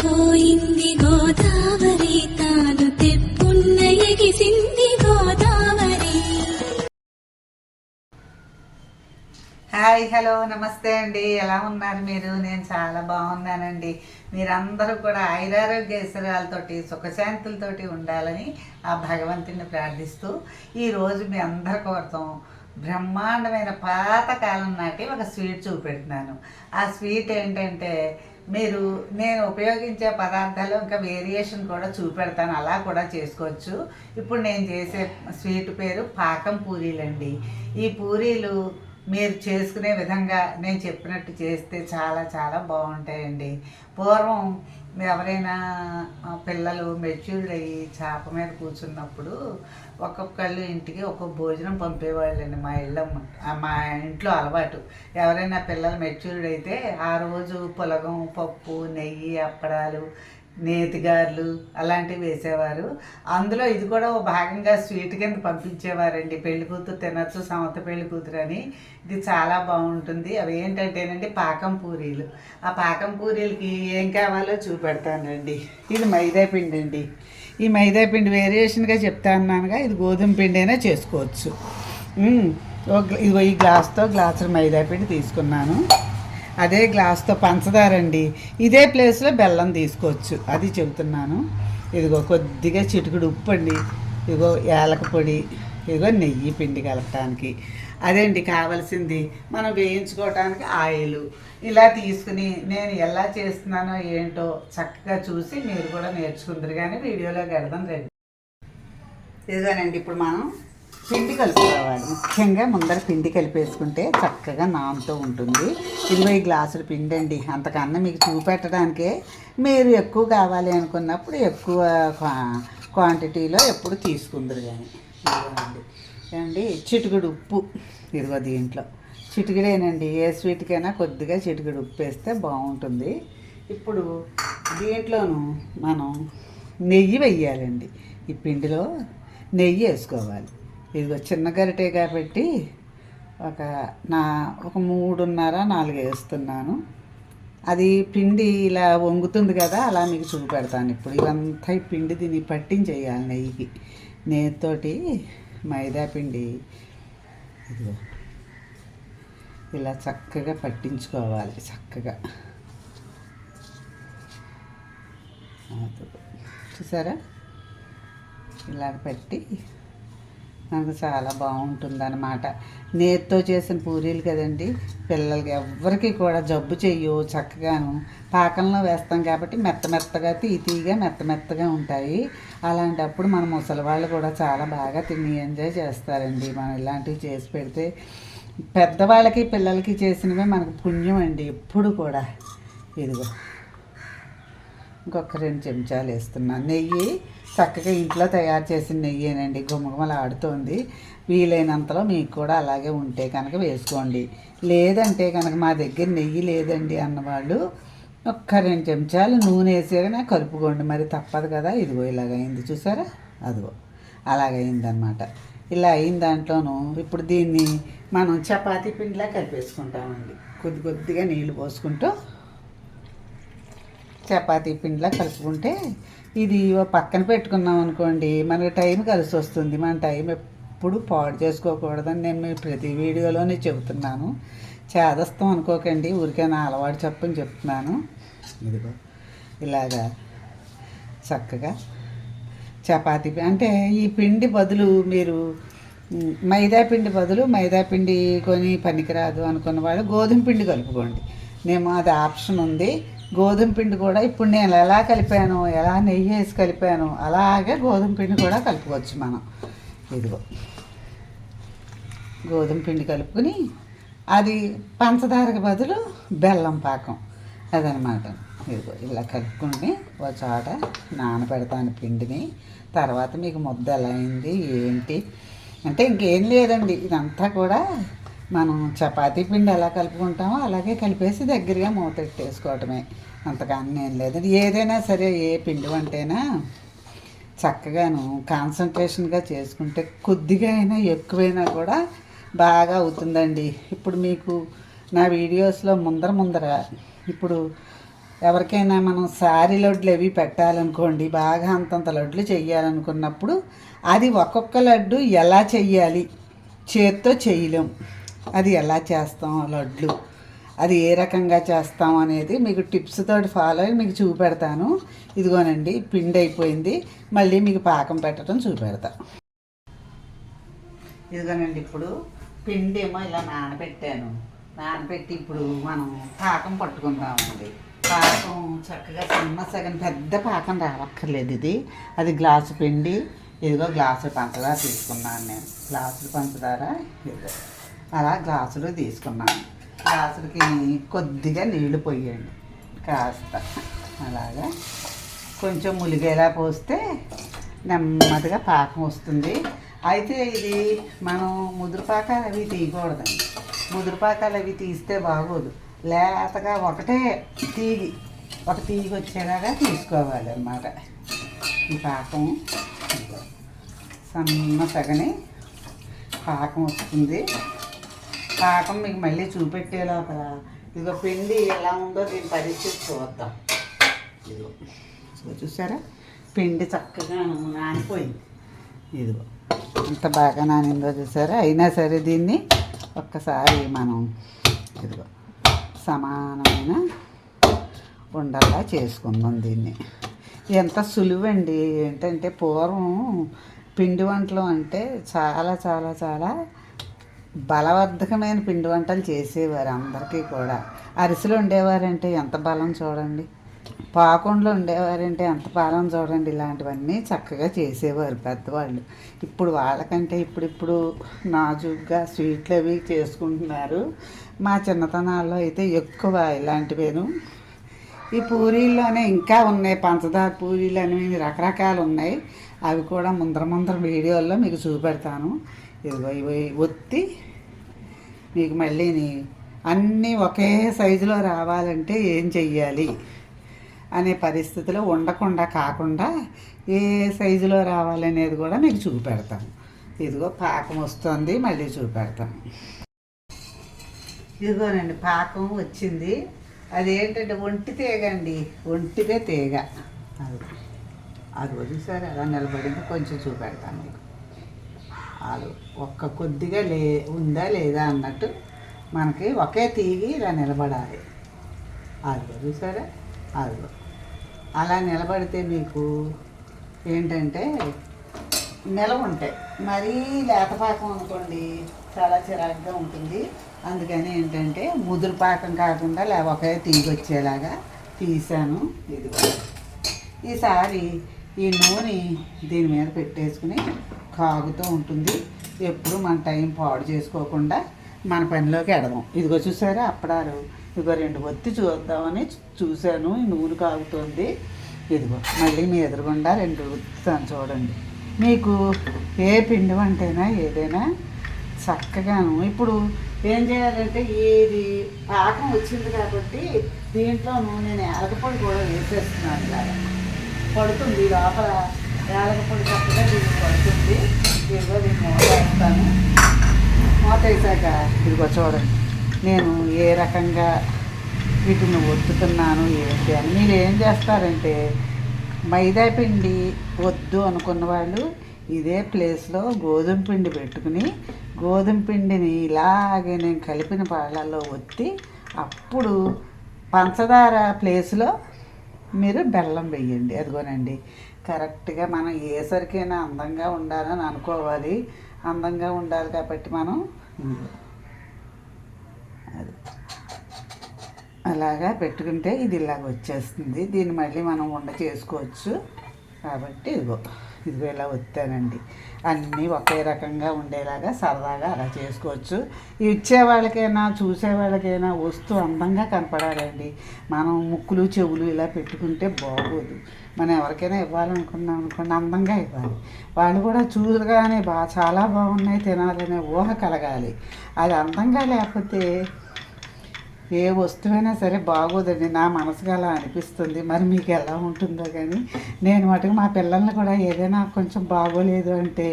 పొంగిపోయింది గోదావరి తాను తెప్పున్న ఎగిసింది గోదావరి హాయ్ హలో నమస్తే అండి. ఎలా ఉన్నారు మీరు? నేను చాలా బాగున్నానండి. మీరందరూ కూడా ఐరారోగ్య ఐశ్వర్యాలతోటి సుఖశాంతులతోటి ఉండాలని ఆ భగవంతుని ప్రార్థిస్తూ ఈరోజు మీ అందరి కోసం బ్రహ్మాండమైన పాతకాలం నాటి ఒక స్వీట్ చూపెడుతున్నాను. ఆ స్వీట్ ఏంటంటే మీరు నేను ఉపయోగించే పదార్థాలు ఇంకా వేరియేషన్ కూడా చూపెడతాను. అలా కూడా చేసుకోవచ్చు. ఇప్పుడు నేను చేసే స్వీట్ పేరు పాకం పూరీలండి. ఈ పూరీలు మీరు చేసుకునే విధంగా నేను చెప్పినట్టు చేస్తే చాలా చాలా బాగుంటాయండి. పూర్వం ఎవరైనా పిల్లలు మెచ్యూర్డ్ అయ్యి చేప మీద కూర్చున్నప్పుడు ఒక్కొక్కళ్ళు ఇంటికి ఒక్కొక్క భోజనం పంపేవాళ్ళండి మా ఇళ్ళమ్మ. మా ఇంట్లో అలవాటు. ఎవరైనా పిల్లలు మెచ్యూర్డ్ అయితే ఆ రోజు పులగం పప్పు నెయ్యి అప్పడాలు నేతిగారులు అలాంటివి వేసేవారు. అందులో ఇది కూడా ఓ భాగంగా స్వీట్ కింద పంపించేవారండి. పెళ్ళి కూతురు తినచ్చు సమత పెళ్ళి కూతురు అని. ఇది చాలా బాగుంటుంది. అవి ఏంటంటేనండి పాకం పూరీలు. ఆ పాకం పూరీలకి ఏం కావాలో చూపెడతానండి. ఇది మైదా పిండి అండి ఈ మైదా పిండి వేరియేషన్గా చెప్తా అన్నానుగా ఇది గోధుమ పిండి అయినా చేసుకోవచ్చు ఒక ఇదిగో ఈ గ్లాస్తో గ్లాసులు మైదా పిండి తీసుకున్నాను. అదే గ్లాస్తో పంచదార అండి. ఇదే ప్లేస్లో బెల్లం తీసుకోవచ్చు. అది చెబుతున్నాను. ఇదిగో కొద్దిగా చిటికుడు ఉప్పు అండి ఇదిగో యాలక పొడి. ఇదిగో నెయ్యి పిండి కలపటానికి. అదేంటి కావాల్సింది? మనం వేయించుకోవటానికి ఆయిల్. ఇలా తీసుకుని నేను ఎలా చేస్తున్నానో ఏంటో చక్కగా చూసి మీరు కూడా నేర్చుకుంటారు కానీ వీడియోలో పెడదాం రండి. ఇదిగోనండి ఇప్పుడు మనం పిండి కలుపుకోవాలి. ముఖ్యంగా ముందర పిండి కలిపేసుకుంటే చక్కగా నానుతూ ఉంటుంది. ఇరవై ఈ గ్లాసుల పిండి అండి. అంతకన్నా మీకు చూపెట్టడానికే మీరు ఎక్కువ కావాలి అనుకున్నప్పుడు ఎక్కువ క్వాంటిటీలో ఎప్పుడు తీసుకుందరు కానీ. ఇదిగోనండి. ఏమండి చిటికెడు ఉప్పు. ఇదిగో దీంట్లో. చిటికెడేనండి ఏ స్వీట్కైనా కొద్దిగా చిటికెడు ఉప్పు వేస్తే బాగుంటుంది. ఇప్పుడు దీంట్లోనూ మనం నెయ్యి వెయ్యాలండి ఈ పిండిలో నెయ్యి వేసుకోవాలి. ఇదిగో చిన్న గరిటే కాబట్టి ఒక నా ఒక మూడున్నర నాలుగు వేస్తున్నాను. అది పిండి ఇలా వంగుతుంది కదా అలా మీకు చూపెడతాను. ఇప్పుడు ఇవంతా ఈ పిండి దీన్ని పట్టించేయాలి నెయ్యికి. నెయ్యితోటి మైదాపిండి ఇదిగో. ఇలా చక్కగా పట్టించుకోవాలి చక్కగా. చూసారా? ఇలా పెట్టి నాకు చాలా బాగుంటుంది అనమాట నేతితో చేసిన పూరీలు కదండి పిల్లలకి ఎవ్వరికి కూడా జబ్బు చెయ్యు చక్కగాను. పాకంలో వేస్తాం కాబట్టి మెత్త మెత్తగా తీతీగా మెత్త మెత్తగా ఉంటాయి. అలాంటప్పుడు మన ముసలి వాళ్ళు కూడా చాలా బాగా తిని ఎంజాయ్ చేస్తారండి. మనం ఇలాంటివి చేసి పెడితే పెద్దవాళ్ళకి పిల్లలకి చేసినవే మనకు పుణ్యం అండి ఎప్పుడు కూడా. ఇదిగో ఇంకొక రెండు చెంచాలు వేస్తున్నాను నెయ్యి చక్కగా ఇంట్లో తయారు చేసిన నెయ్యేనండి. గుమగుమలు ఆడుతోంది. వీలైనంతలో మీకు కూడా అలాగే ఉంటే కనుక వేసుకోండి. లేదంటే కనుక మా దగ్గర నెయ్యి లేదండి అన్నవాళ్ళు ఒక్క రెండు చెంచాలు నూనె వేసేగానే కలుపుకోండి. మరి తప్పదు కదా. ఇదిగో ఇలాగ అయింది చూసారా? అదిగో అలాగైందనమాట ఇలా అయిన దాంట్లోనూ ఇప్పుడు దీన్ని మనం చపాతీ పిండిలా కలిపేసుకుంటామండి. కొద్ది కొద్దిగా నీళ్ళు పోసుకుంటూ చపాతీ పిండిలా కలుపుకుంటే ఇది పక్కన పెట్టుకున్నాం అనుకోండి మనకి టైం కలిసి వస్తుంది. మన టైం ఎప్పుడు పాడు చేసుకోకూడదని నేను మీ ప్రతి వీడియోలోనే చెబుతున్నాను. చేదస్తాం అనుకోకండి ఊరికే నా అలవాటు చెప్పని చెప్తున్నాను. ఇదిగో. ఇలాగా చక్కగా చపాతీ అంటే ఈ పిండి బదులు మీరు మైదా పిండి బదులు మైదా పిండి కొని పనికిరాదు అనుకున్న వాళ్ళు గోధుమ పిండి కలుపుకోండి. నేను అది ఆప్షన్ ఉంది. గోధుమ పిండి కూడా ఇప్పుడు నేను ఎలా కలిపాను ఎలా నెయ్యి వేసి కలిపాను అలాగే గోధుమ పిండి కూడా కలుపుకోవచ్చు మనం. ఇదిగో. గోధుమ పిండి కలుపుకొని అది పంచదారకు బదులు బెల్లం పాకం అదనమాట. ఇదిగో ఇలా కలుపుకుని ఒక చోట నానబెడతాను పిండిని. తర్వాత మీకు ముద్ద ఎలా అయింది ఏంటి? అంటే ఇంకేం లేదండి ఇదంతా కూడా మనం చపాతీ పిండి ఎలా కలుపుకుంటామో అలాగే కలిపేసి దగ్గరగా మూతెట్టేసుకోవటమే అంతకన్నా ఏం లేదండి ఏదైనా సరే ఏ పిండి వంటైనా చక్కగాను కాన్సన్ట్రేషన్గా చేసుకుంటే కొద్దిగా అయినా ఎక్కువైనా కూడా బాగా అవుతుందండి. ఇప్పుడు మీకు నా వీడియోస్లో ముందర ముందర ఇప్పుడు ఎవరికైనా మనం శారీ లడ్లు అవి పెట్టాలనుకోండి బాగా అంతంత లడ్లు చెయ్యాలనుకున్నప్పుడు అది ఒక్కొక్క లడ్డు ఎలా చెయ్యాలి? చేత్తో చేయలేం. అది ఎలా చేస్తాం లడ్లు అది ఏ రకంగా చేస్తాం అనేది మీకు టిప్స్ తోటి ఫాలో అయ్యి మీకు చూపెడతాను. ఇదిగోనండి పిండి అయిపోయింది. మళ్ళీ మీకు పాకం పెట్టడం చూపెడతా. ఇదిగోనండి ఇప్పుడు పిండి ఏమో ఇలా నానబెట్టాను. నానబెట్టి ఇప్పుడు మనం పాకం పట్టుకుందామండి. పాకం చక్కగా చిన్న సగం పెద్ద పాకం రావక్కర్లేదు ఇది. అది గ్లాసు పిండి. ఇదిగో గ్లాసు పంచదార తీసుకున్నాను నేను. గ్లాసులు పంచదార ఇదిగో. అలా గ్లాసులు తీసుకున్నాను. గ్లాసులకి కొద్దిగా నీళ్ళు పోయండి. కాస్త. అలాగా. కొంచెం ములిగేలా పోస్తే నెమ్మదిగా పాకం వస్తుంది. అయితే ఇది మనం ముదురు పాకాలు అవి తీయకూడదండి. ముదురుపాకాలు అవి తీస్తే బాగోదు. లేతగా ఒకటే తీగి ఒక తీగి వచ్చేలాగా తీసుకోవాలి అన్నమాట. ఈ పాకం సన్న సగని పాకం వస్తుంది. పాకం మీకు మళ్ళీ చూపెట్టేలా కదా. ఇదిగో పిండి ఎలా ఉందో దీని పరిస్థితి చూద్దాం. ఇదిగో. ఇదిగో చూసారా? పిండి చక్కగా నానిపోయింది. ఇదిగో. ఎంత బాగా నానిందో చూసారా? అయినా సరే దీన్ని ఒక్కసారి మనం ఇదిగో సమానమైన ఉండలా చేసుకుందాం దీన్ని. ఎంత సులువండి. ఏంటంటే పూర్వం పిండి వంటలు అంటే చాలా చాలా చాలా బలవర్ధకమైన పిండి వంటలు చేసేవారు అందరికీ కూడా. అరిసెలు ఉండేవారంటే ఎంత బలం చూడండి. పాకుండలు ఉండేవారంటే ఎంత బలం చూడండి. ఇలాంటివన్నీ చక్కగా చేసేవారు పెద్దవాళ్ళు. ఇప్పుడు వాళ్ళకంటే ఇప్పుడిప్పుడు నాజుగ్గా స్వీట్లు అవి చేసుకుంటున్నారు. మా చిన్నతనాల్లో అయితే ఎక్కువ ఇలాంటివేను. ఈ పూరీల్లోనే ఇంకా ఉన్నాయి. పంచదార పూరీలు అనేవి రకరకాలు ఉన్నాయి. అవి కూడా ముందర ముందర వీడియోల్లో మీకు చూపెడతాను. ఇదిగో ఇవి ఒత్తి మీకు మళ్ళీని అన్నీ ఒకే సైజులో రావాలంటే ఏం చెయ్యాలి? అనే పరిస్థితిలో ఉండకుండా కాకుండా ఏ సైజులో రావాలనేది కూడా మీకు చూపెడతాను ఇదిగో పాకం వస్తుంది మళ్ళీ చూపెడతాను ఇదిగోనండి పాకం వచ్చింది. అదేంటంటే ఒంటి తీగ అండి ఒంటిదే తీగ. అది అది వదిలిసారి అలా నిలబడింది కొంచెం చూపెడతాను మీకు. ఆలు ఒక్క కొద్దిగా లే ఉందా లేదా అన్నట్టు మనకి ఒకే తీగి ఇలా నిలబడాలి. అదిగో చూసారా? అదిగో. అలా నిలబడితే మీకు ఏంటంటే నిలవ ఉంటాయి. మరీ లేతపాకం అనుకోండి చాలా చిరాకుగా ఉంటుంది. అందుకని ఏంటంటే ముదురు పాకం కాకుండా లే ఒకే తీగి వచ్చేలాగా తీసాను. ఇదిగో. ఈసారి ఈ నూనె దీని మీద పెట్టేసుకుని కాగుతూ ఉంటుంది. ఎప్పుడు మన టైం పాడు చేసుకోకుండా మన పనిలోకి ఎడదాం. ఇదిగో చూసారా అప్పడాలు. ఇదిగో రెండు ఒత్తి చూద్దామని చూశాను. నూనె కాగుతుంది. ఇదిగో మళ్ళీ మీ ఎదురుగుండా రెండు ఒత్తుతాను చూడండి. మీకు ఏ పిండి వంటైనా ఏదైనా చక్కగాను ఇప్పుడు ఏం చేయాలంటే ఇది పాకం వచ్చింది కాబట్టి దీంట్లోనూ నేను ఏలకపొడి కూడా వేసేస్తున్నాను ఇలా పడుతుంది. లోపల యాలకపొడి చక్కగా దీనికి పడుతుంది ఇదిగో దీన్ని మూత వేస్తాను. మూత వేసాక ఇదిగో చూడండి నేను ఏ రకంగా వీటిని ఒత్తుతున్నాను ఏంటి అని. మీరు ఏం చేస్తారంటే మైదా పిండి వద్దు అనుకున్న వాళ్ళు ఇదే ప్లేస్లో గోధుమ పిండి పెట్టుకుని గోధుమ పిండిని ఇలాగే నేను కలిపిన పాళ్ళల్లో ఒత్తి అప్పుడు పంచదార ప్లేస్లో మీరు బెల్లం వేయండి. అదిగోనండి కరెక్ట్గా మనం ఏ సరికైనా అందంగా ఉండాలని అనుకోవాలి. అందంగా ఉండాలి కాబట్టి మనం అది. అలాగా పెట్టుకుంటే ఇది ఇలాగ వచ్చేస్తుంది. దీన్ని మళ్ళీ మనం వండ చేసుకోవచ్చు. కాబట్టి ఇదిగో ఇదిగో ఇలా వచ్చానండి అన్నీ ఒకే రకంగా ఉండేలాగా సరదాగా అలా చేసుకోవచ్చు. ఇచ్చే వాళ్ళకైనా చూసే వస్తువు అందంగా కనపడాలండి. మనం ముక్కులు చెవులు ఇలా పెట్టుకుంటే బాగోదు. మనం ఎవరికైనా ఇవ్వాలనుకున్నాం అనుకోండి అందంగా ఇవ్వాలి. వాళ్ళు కూడా చూడగానే బా చాలా బాగున్నాయి తినాలనే ఊహ కలగాలి. అది అందంగా లేకపోతే ఏ వస్తువైనా సరే బాగోదండి. నా మనసుకు అలా అనిపిస్తుంది. మరి మీకు ఎలా ఉంటుందో కానీ నేను మటుకు మా పిల్లల్ని కూడా ఏదైనా కొంచెం బాగోలేదు అంటే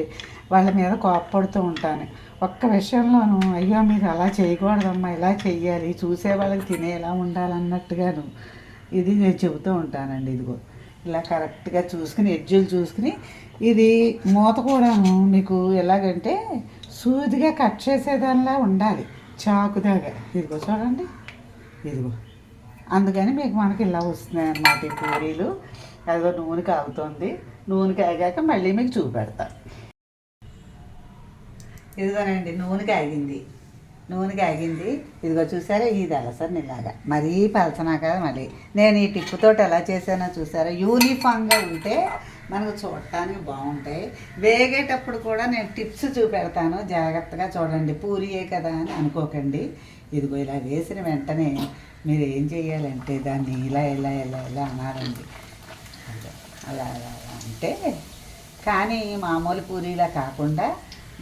వాళ్ళ మీద కోప్పడుతూ ఉంటాను. ఒక్క విషయంలోనూ అయ్యో మీరు అలా చేయకూడదమ్మా ఇలా చెయ్యాలి. చూసే వాళ్ళకి తినేలా ఉండాలన్నట్టుగాను. ఇది నేను చెబుతూ ఉంటానండి ఇదిగో. ఇలా కరెక్ట్గా చూసుకుని ఎడ్జులు చూసుకుని ఇది మూత కూడాను మీకు ఎలాగంటే సూదిగా కట్ చేసేదానిలా ఉండాలి. చాకుదాగా. ఇదిగో చూడండి. ఇదిగో. అందుకని మీకు మనకి ఇలా వస్తున్నాయి అన్నమాట ఈ పూరీలు. అదిగో నూనె కాగుతుంది. నూనె కాగాక మళ్ళీ మీకు చూపెడతా. ఇదిగోనండి నూనె కాగింది. నూనె కాగింది. ఇదిగో చూసారా ఇది అలసరిని ఇలాగా మరీ పలసనా కదా మళ్ళీ. నేను ఈ టిప్పుతోటి ఎలా చేశానో చూసారా? యూనిఫామ్గా ఉంటే మనకు చూడటానికి బాగుంటాయి. వేగేటప్పుడు కూడా నేను టిప్స్ చూపెడతాను. జాగ్రత్తగా చూడండి. పూరియే కదా అని అనుకోకండి. ఇదిగో ఇలా వేసిన వెంటనే మీరు ఏం చేయాలంటే దాన్ని ఇలా ఇలా ఇలా ఇలా అనాలండి. అలా అలా అలా అంటే కానీ మామూలు పూరీలా కాకుండా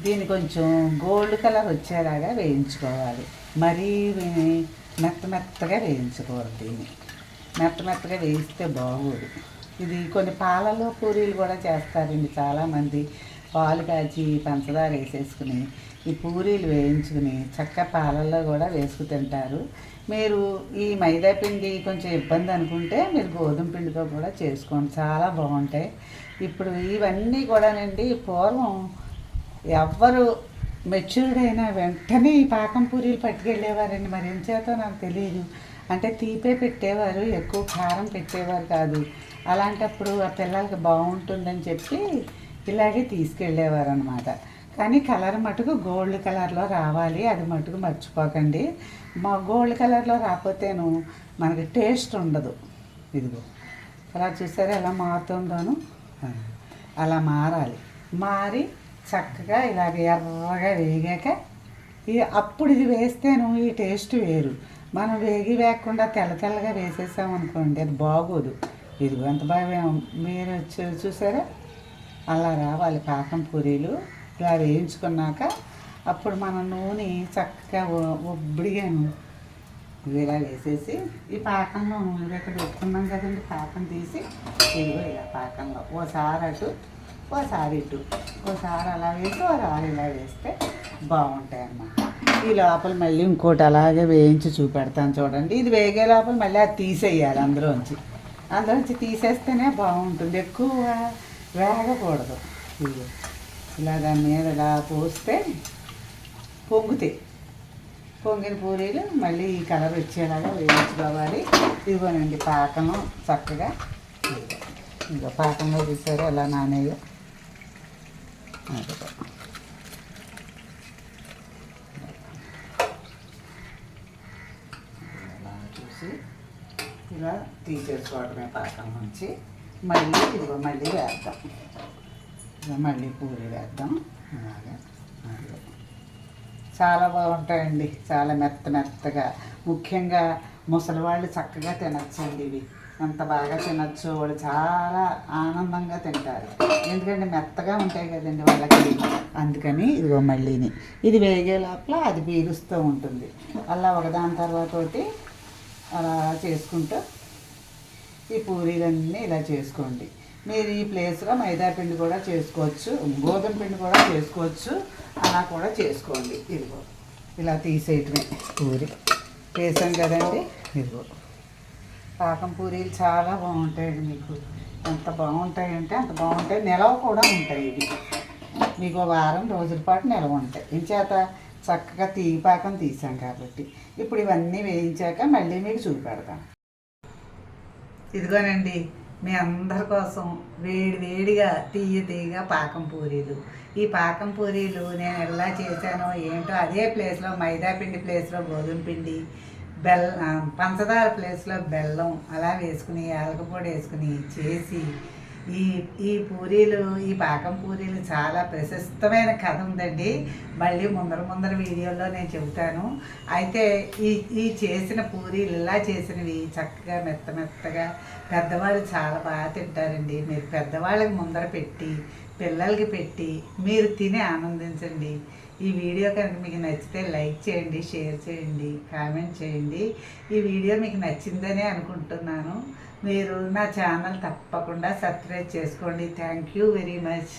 దీన్ని కొంచెం గోల్డ్ కలర్ వచ్చేలాగా వేయించుకోవాలి. మరీ మెత్త మెత్తగా వేయించకూడదు దీన్ని. మెత్త మెత్తగా వేయిస్తే బాగోదు. ఇది కొన్ని పాలలో పూరీలు కూడా చేస్తారండి చాలామంది. పాలు కాచి పంచదార వేసేసుకుని ఈ పూరీలు వేయించుకుని చక్క పాలల్లో కూడా వేసుకు తింటారు. మీరు ఈ మైదా పిండి కొంచెం ఇబ్బంది అనుకుంటే మీరు గోధుమ పిండితో కూడా చేసుకోండి. చాలా బాగుంటాయి. ఇప్పుడు ఇవన్నీ కూడానండి పూర్వం ఎవ్వరు మెచ్యూర్డ్ అయినా వెంటనే ఈ పాకం పూరీలు పట్టుకెళ్ళేవారండి. మరి ఏం చేతో నాకు తెలియదు. అంటే తీపే పెట్టేవారు ఎక్కువ కారం పెట్టేవారు కాదు. అలాంటప్పుడు ఆ పిల్లలకి బాగుంటుందని చెప్పి ఇలాగే తీసుకెళ్ళేవారు అనమాట కానీ కలర్ మటుకు గోల్డ్ కలర్లో రావాలి. అది మటుకు మర్చిపోకండి. మా గోల్డ్ కలర్లో రాకపోతేను మనకి టేస్ట్ ఉండదు. ఇదిగో. అలా చూసారా ఎలా మారుతుందోను? అలా మారాలి. మారి చక్కగా ఇలాగ ఎర్రగా వేగాక ఈ అప్పుడు ఇది వేస్తేను ఈ టేస్ట్ వేరు. మనం వేగి వేయకుండా తెల్ల తెల్లగా వేసేసాం అనుకోండి అది బాగోదు. ఇది ఎంత బాగా మీరు చూసారా? అలా రావాలి పాకం పూరీలు. ఇలా వేయించుకున్నాక అప్పుడు మన నూనె చక్కగా ఒ- ఒబ్బడిగాను ఇలా వేసేసి ఈ పాకంలో నూనె ఎక్కడ పెట్టుకున్నాం కదండి పాకం తీసి. ఇదిగో ఇలా పాకంలో. ఓసారి అటు ఒకసారి ఇటు ఒకసారి అలా వేసి ఒకసారి ఇలా వేస్తే బాగుంటాయి అన్నమాట. ఈ లోపల మళ్ళీ ఇంకోటి అలాగే వేయించి చూపెడతాను చూడండి. ఇది వేగే లోపల మళ్ళీ అది తీసేయాలి అందులోంచి. అందులోంచి తీసేస్తేనే బాగుంటుంది. ఎక్కువ వేగకూడదు. ఇదిగో ఇలా దాని మీద ఇలా పోస్తే పొంగుతాయి. పొంగిన పూరీలు మళ్ళీ ఈ కలర్ వచ్చేలాగా వేయించుకోవాలి. ఇదిగోనండి పాకం చక్కగా. ఇంకా పాకంలో తీసారు ఎలా నానేయో. చూసి ఇలా తీసేసుకోవడమే పాకం నుంచి. మళ్ళీ ఇదిగో మళ్ళీ వేద్దాం. ఇలా మళ్ళీ పూరి వేద్దాం. అలాగే. చాలా బాగుంటాయండి. చాలా మెత్త మెత్తగా. ముఖ్యంగా ముసలి వాళ్ళు చక్కగా తినచ్చండి ఇవి. ఎంత బాగా తినచ్చు. వాళ్ళు చాలా ఆనందంగా తింటారు. ఎందుకంటే మెత్తగా ఉంటాయి కదండి వాళ్ళకి. అందుకని ఇదిగో మళ్ళీని. ఇది వేగే లోపల అది పీలుస్తూ ఉంటుంది. అలా ఒకదాని తర్వాత ఒకటి అలా చేసుకుంటూ ఈ పూరీలన్నీ ఇలా చేసుకోండి. మీరు ఈ ప్లేస్లో మైదా పిండి కూడా చేసుకోవచ్చు గోధుమ పిండి కూడా చేసుకోవచ్చు. అలా కూడా చేసుకోండి. ఇదిగో. ఇలా తీసేయటమే. పూరి. వేసాం కదండి. ఇదిగో. పాకం పూరీలు చాలా బాగుంటాయండి మీకు. ఎంత బాగుంటాయంటే అంత బాగుంటాయి. నిలవ కూడా ఉంటాయి ఇవి. మీకు వారం రోజుల పాటు నిలవ ఉంటాయి. ఇంచేత చక్కగా తీగి పాకం తీసాం కాబట్టి. ఇప్పుడు ఇవన్నీ వేయించాక మళ్ళీ మీకు చూపెడతాను ఇదిగోనండి మీ అందరి కోసం వేడి వేడిగా తీయ తీయగా పాకం పూరీలు. ఈ పాకం పూరీలు నేను ఎలా చేశానో ఏంటో అదే ప్లేస్లో మైదా పిండి ప్లేస్లో గోధుమ పిండి బెల్ పంచదార ప్లేస్లో బెల్లం అలా వేసుకుని యాలకపొడి వేసుకుని చేసి ఈ ఈ పూరీలు ఈ పాకం పూరీలు చాలా ప్రశస్తమైన కథ ఉందండి. మళ్ళీ ముందర ముందర వీడియోలో నేను చెబుతాను. అయితే ఈ ఈ చేసిన పూరీలు ఇలా చేసినవి చక్కగా మెత్త మెత్తగా పెద్దవాళ్ళు చాలా బాగా తింటారండి. మీరు పెద్దవాళ్ళకి ముందర పెట్టి పిల్లలకి పెట్టి మీరు తిని ఆనందించండి. ఈ వీడియో కనుక మీకు నచ్చితే లైక్ చేయండి షేర్ చేయండి కామెంట్ చేయండి. ఈ వీడియో మీకు నచ్చిందనే అనుకుంటున్నాను. మీరు నా ఛానల్ తప్పకుండా సబ్స్క్రైబ్ చేసుకోండి. Thank you very much